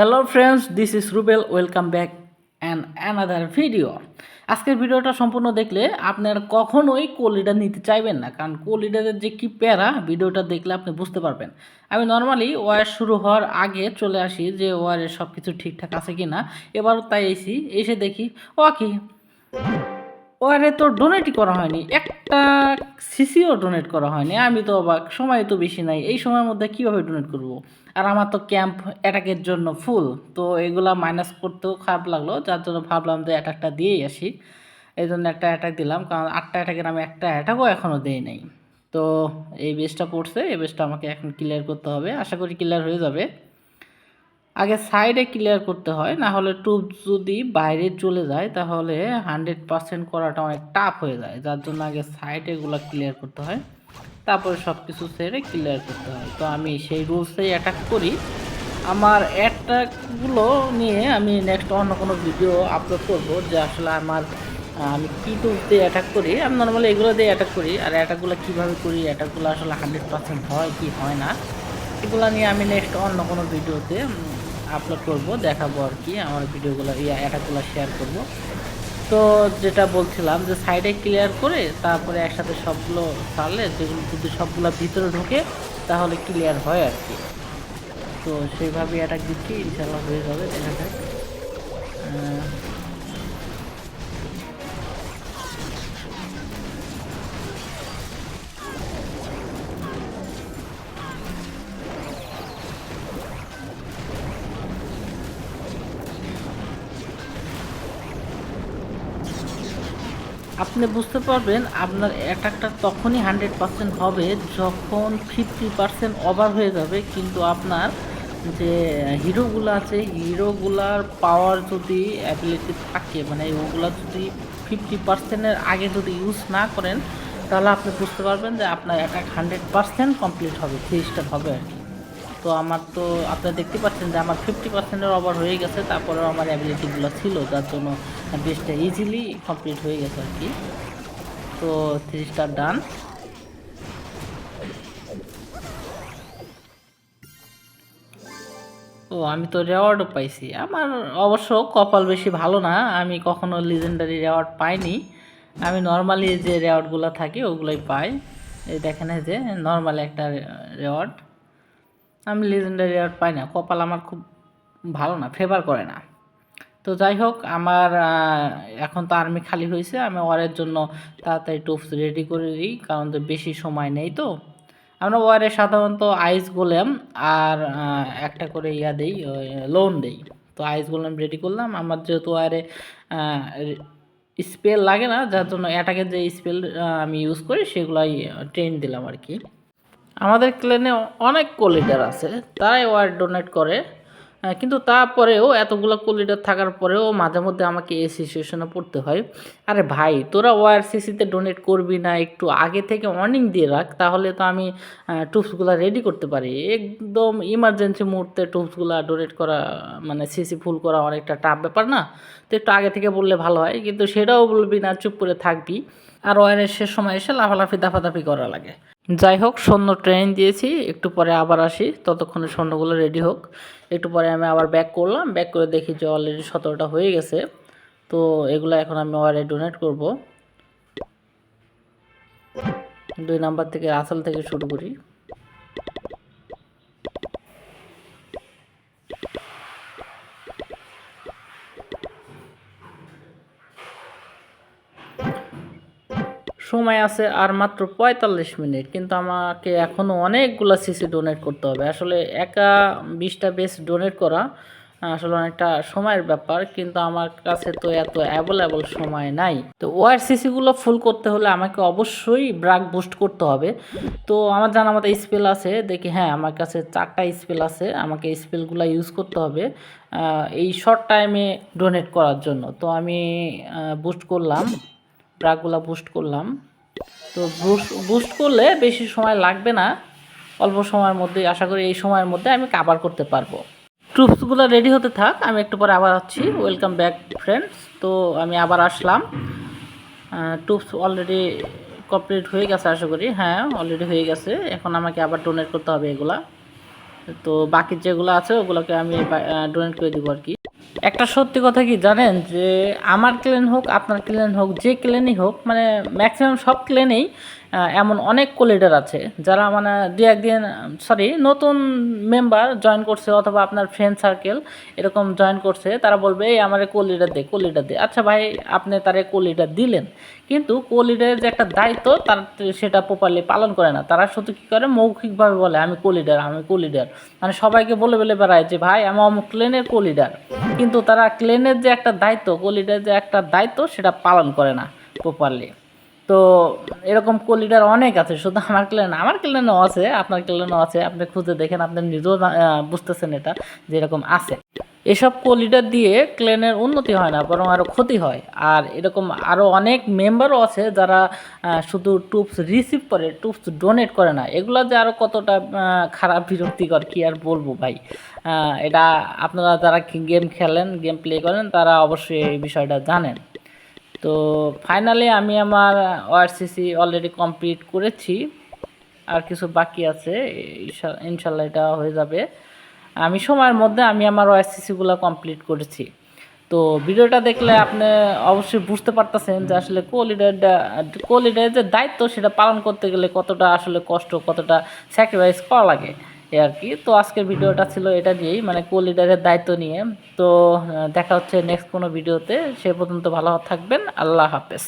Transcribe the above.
Hello friends this is Rubel welcome back and another video আজকের ভিডিওটা সম্পূর্ণ দেখলে আপনার কখনোই কোলিডার নিতে চাইবেন না, কারণ কোলিডারের যে কী প্যারা, ভিডিওটা দেখলে আপনি বুঝতে পারবেন। আমি নর্মালি ওয়ার শুরু হওয়ার আগে চলে আসি যে ওয়ারের সব কিছু ঠিকঠাক আছে কি না এবারও তাই এসি এসে দেখি, ও কি? ওয়ারে তো ডোনেটই করা হয়নি। একটা সিসিও ডোনেট করা হয়নি। আমি তো অবাক, সময় তো বেশি নাই। এই সময়ের মধ্যে কীভাবে ডোনেট করব? আর আমার তো ক্যাম্প অ্যাটাকের জন্য ফুল তো এগুলা মাইনাস করতেও খারাপ লাগল। যার জন্য ভাবলাম যে অ্যাটাকটা দিয়েই আসি। এই জন্য একটা অ্যাটাক দিলাম। কারণ আটটা অ্যাটাকের আমি একটা অ্যাটাকও এখনও দিই নাই। তো এই বেসটা পড়ছে। এই বেসটা আমাকে এখন ক্লিয়ার করতে হবে। আশা করি ক্লিয়ার হয়ে যাবে। আগে সাইডে ক্লিয়ার করতে হয় না হলে টুপ যদি বাইরে চলে যায়, তাহলে হান্ড্রেড পার্সেন্ট করাটা অনেক টাফ হয়ে যায়। যার জন্য আগে সাইডে এগুলো ক্লিয়ার করতে হয়, তারপরে সব কিছু সেরে ক্লিয়ার করতে হয়। তো আমি সেই রুলসেই অ্যাটাক করি। আমার অ্যাটাকগুলো নিয়ে আমি নেক্সট অন্য কোনো ভিডিও আপলোড করব, যে আসলে আমার আমি কী টুলস দিয়ে অ্যাটাক করি। আমি নর্মালি এগুলো দিয়ে অ্যাটাক করি। আর অ্যাটাকগুলো কীভাবে করি? অ্যাটাকগুলো আসলে হান্ড্রেড পার্সেন্ট হয় কি হয় না? এগুলো নিয়ে আমি নেক্সট অন্য কোনো ভিডিওতে আপলোড করব, দেখাবো আর কি, আমার ভিডিওগুলো ইয়া অ্যাটাকগুলো শেয়ার করব। তো যেটা বলছিলাম যে সাইডে ক্লিয়ার করে তারপরে একসাথে সবগুলো ছাড়লে যেগুলো, যদি সবগুলো ভিতরে ঢোকে তাহলে ক্লিয়ার হয় আর কি। তো সেইভাবে অ্যাটাক দিচ্ছি ইনশাল্লাহ হয়ে যাবে, দেখা যাক। আপনি বুঝতে পারবেন, আপনার অ্যাটাকটা তখনই হান্ড্রেড পার্সেন্ট হবে যখন ফিফটি পার্সেন্ট ওভার হয়ে যাবে। কিন্তু আপনার যে হিরোগুলো আছে হিরোগুলার পাওয়ার যদি অ্যাবিলিটি থাকে মানে ওগুলো যদি ফিফটি পার্সেন্টের আগে যদি ইউজ না করেন, তাহলে আপনি বুঝতে পারবেন যে আপনার অ্যাটাক হান্ড্রেড পার্সেন্ট কমপ্লিট হবে স্টার হবে আর কি। তো আমার তো, আপনারা দেখতে পাচ্ছেন যে আমার ফিফটি পার্সেন্টের ওভার হয়ে গেছে, তারপরেও আমার অ্যাবিলিটিগুলো ছিল, যার জন্য বেসটা ইজিলি কমপ্লিট হয়ে গেছে আর কি। তো স্টার ডান ও, আমি তো রেওয়ার্ডও পাইছি। আমার অবশ্য কপাল বেশি ভালো না, আমি কখনো লিজেন্ডারি রেওয়ার্ড পাইনি। আমি নর্মালি যে রেওয়ার্ডগুলো থাকে, ওগুলোই পাই। দেখেন যে নর্মালি একটা রেওয়ার্ড আমি লিজেন্ডারি রেওয়ার্ড পাই না, কপাল আমার খুব ভালো না ফেভার করে না। তো যাই হোক, আমার এখন তো আর্মি খালি হয়েছে আমি ওয়ারের জন্য তাড়াতাড়ি টুপস রেডি করে দিই, কারণ তো বেশি সময় নেই তো। আমরা ওয়ারে সাধারণত আইস গোলেম আর একটা করে ইয়া দেই লোন দেই। তো আইস গোলেম রেডি করলাম, আমার যেহেতু ওয়ারে স্পেল লাগে না, যার জন্য অ্যাটাকের যে স্পেল আমি ইউজ করি, সেগুলাই ট্রেন দিলাম আর কি। আমাদের ক্লেনে অনেক কোলিডার আছে, তারাই ওয়ার ডোনেট করে। কিন্তু তারপরেও এতগুলো কোলিডার থাকার পরেও মাঝে মধ্যে আমাকে এই সিচুয়েশনে পড়তে হয়। আরে ভাই, তোরা ওয়ার সিসিতে ডোনেট করবি না, একটু আগে থেকে ওয়ার্নিং দিয়ে রাখ, তাহলে তো আমি টুপসগুলো রেডি করতে পারি। একদম ইমার্জেন্সি মুহূর্তে টুপসগুলো ডোনেট করা মানে সিসি ফুল করা অনেকটা টাফ ব্যাপার না। তো একটু আগে থেকে বললে ভালো হয়, কিন্তু সেটাও বলবি না, চুপ করে থাকবি। আর ওয়ারের শেষ সময় এসে লাফালাফি, দাফাদাফি করা লাগে। যাই হোক সৈন্য ট্রেনিং দিয়েছি, একটু পরে আবার আসি, ততক্ষণে সৈন্যগুলো রেডি হোক। একটু পরে আমি আবার ব্যাক করলাম ব্যাক করে দেখি যে অলরেডি সতেরোটা হয়ে গেছে। তো এগুলো এখন আমি ওয়ারে ডোনেট করব। দুই নাম্বার থেকে আসল থেকে শুরু করি। সময় আছে আর মাত্র পঁয়তাল্লিশ মিনিট, কিন্তু আমাকে এখনও অনেকগুলো সিসি ডোনেট করতে হবে। আসলে একা বিশটা বেস ডোনেট করা আসলে অনেকটা সময়ের ব্যাপার, কিন্তু আমার কাছে তো এত অ্যাভেলেবল সময় নাই। তো ওয়ার সিসিগুলো ফুল করতে হলে আমাকে অবশ্যই ব্রাক বুস্ট করতে হবে। তো আমার জানা মতো স্পেল আছে, দেখি হ্যাঁ আমার কাছে চারটা স্পেল আছে, আমাকে স্পেলগুলো ইউজ করতে হবে এই শর্ট টাইমে ডোনেট করার জন্য। তো আমি বুস্ট করলাম। ব্রাকগুলো বুস্ট করলাম। তো বুস্ট করলে বেশি সময় লাগবে না। অল্প সময়ের মধ্যে আশা করি এই সময়ের মধ্যে আমি কাভার করতে পারব। ট্রুপসগুলো রেডি হতে থাক, আমি একটু পরে আবার আসছি। ওয়েলকাম ব্যাক ফ্রেন্ডস তো আমি আবার আসলাম। টুপস অলরেডি কমপ্লিট হয়ে গেছে, আশা করি। হ্যাঁ অলরেডি হয়ে গেছে। এখন আমাকে আবার ডোনেট করতে হবে এগুলা। তো বাকি যেগুলো আছে, ওগুলোকে আমি ডোনেট করে দেবো আর কি। একটা সত্যি কথা কি জানেন যে আমার ক্লেন হোক, আপনার ক্লেন হোক, যে ক্লেনই হোক মানে ম্যাক্সিমাম সব ক্লেনেই এমন অনেক কোলিডার আছে যারা মানে দু একদিন সরি নতুন মেম্বার জয়েন করছে অথবা আপনার ফ্রেন্ড সার্কেল এরকম জয়েন করছে, তারা বলবে, এই আমার কোলিডার দে কোলিডার দে। আচ্ছা ভাই, আপনি তারে কোলিডার দিলেন। কিন্তু কোলিডারের যে একটা দায়িত্ব, তার সেটা প্রপারলি পালন করে না। তারা শুধু কী করে? মৌখিকভাবে বলে, আমি কোলিডার আমি কোলিডার মানে সবাইকে বলে বলে বেড়ায় যে, ভাই, আমি অমুক ক্লেনের কোলিডার কিন্তু তারা ক্লেনের যে একটা দায়িত্ব, কোলিডার যে একটা দায়িত্ব, সেটা পালন করে না প্রপারলি তো এরকম কোলিডার অনেক আছে, শুধু আমার ক্লেন, আমার ক্লেনও আছে, আপনার ক্লেনও আছে, আপনি খুঁজে দেখেন, আপনি নিজেও বুঝতেছেন এটা যে এরকম আছে। এসব কোলিডার দিয়ে ক্লেনের উন্নতি হয় না, বরং আরও ক্ষতি হয়। আর এরকম আরও অনেক মেম্বারও আছে যারা শুধু টুপস রিসিভ করে, টুপস ডোনেট করে না। এগুলো যে আরও কতটা খারাপ, বিরক্তিকর কি আর বলব ভাই? এটা আপনারা যারা গেম খেলেন, গেম প্লে করেন, তারা অবশ্যই এই বিষয়টা জানেন। তো ফাইনালি আমি আমার ওআরসিসি অলরেডি কমপ্লিট করেছি। আর কিছু বাকি আছে ইনশাল্লাহ এটা হয়ে যাবে। আমি সময়ের মধ্যে আমি আমার ওআরসিসিগুলো কমপ্লিট করেছি। তো ভিডিওটা দেখলে আপনি অবশ্যই বুঝতে পারতেছেন যে আসলে কোলিডারটা কোলিডারের যে দায়িত্ব সেটা পালন করতে গেলে কতটা আসলে কষ্ট কতটা স্যাক্রিফাইস করা লাগে এ আর কি। তো আজকের ভিডিওটা ছিল এটা নিয়েই মানে কো লিডারের দায়িত্ব নিয়ে। তো দেখা হচ্ছে নেক্সট কোনো ভিডিওতে। সে পর্যন্ত ভালো থাকবেন। আল্লাহ হাফেজ।